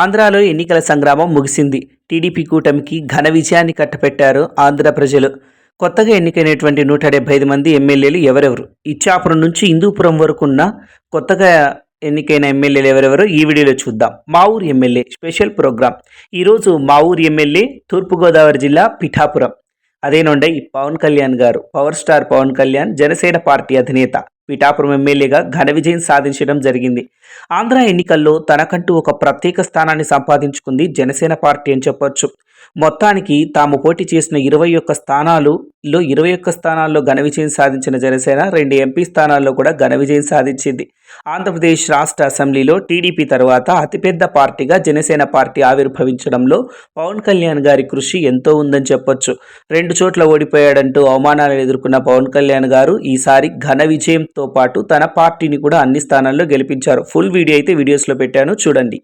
ఆంధ్రాలో ఎన్నికల సంగ్రామం ముగిసింది. టీడీపీ కూటమికి ఘన విజయాన్ని కట్టపెట్టారు ఆంధ్ర ప్రజలు. కొత్తగా ఎన్నికైనటువంటి నూట డెబ్బై ఐదు మంది ఎమ్మెల్యేలు ఎవరెవరు? ఇచ్చాపురం నుంచి హిందూపురం వరకు ఉన్న కొత్తగా ఎన్నికైన ఎమ్మెల్యేలు ఎవరెవరో ఈ వీడియోలో చూద్దాం. మా ఊరు ఎమ్మెల్యే స్పెషల్ ప్రోగ్రాం ఈరోజు మా ఊరు ఎమ్మెల్యే తూర్పుగోదావరి జిల్లా పిఠాపురం. అదేనండి ఈ పవన్ కళ్యాణ్ గారు. Power star Pawan Kalyan Janasena party అధినేత. పిఠాపురం ఎమ్మెల్యేగా ఘన విజయం సాధించడం జరిగింది. ఆంధ్ర ఎన్నికల్లో తనకంటూ ఒక ప్రత్యేక స్థానాన్ని సంపాదించుకుంది జనసేన పార్టీ అని చెప్పొచ్చు. మొత్తానికి తాము పోటీ చేసిన ఇరవై ఒక్క స్థానాలు లో ఇరవై ఒక్క స్థానాల్లో ఘన విజయం సాధించిన జనసేన రెండు ఎంపీ స్థానాల్లో కూడా ఘన విజయం సాధించింది. ఆంధ్రప్రదేశ్ రాష్ట్ర అసెంబ్లీలో టీడీపీ తర్వాత అతిపెద్ద పార్టీగా జనసేన పార్టీ ఆవిర్భవించడంలో పవన్ కళ్యాణ్ గారి కృషి ఎంతో ఉందని చెప్పొచ్చు. రెండు చోట్ల ఓడిపోయాడంటూ అవమానాలు ఎదుర్కొన్న పవన్ కళ్యాణ్ గారు ఈసారి ఘన విజయంతో పాటు తన పార్టీని కూడా అన్ని స్థానాల్లో గెలిపించారు. ఫుల్ వీడియో అయితే వీడియోస్లో పెట్టాను. చూడండి.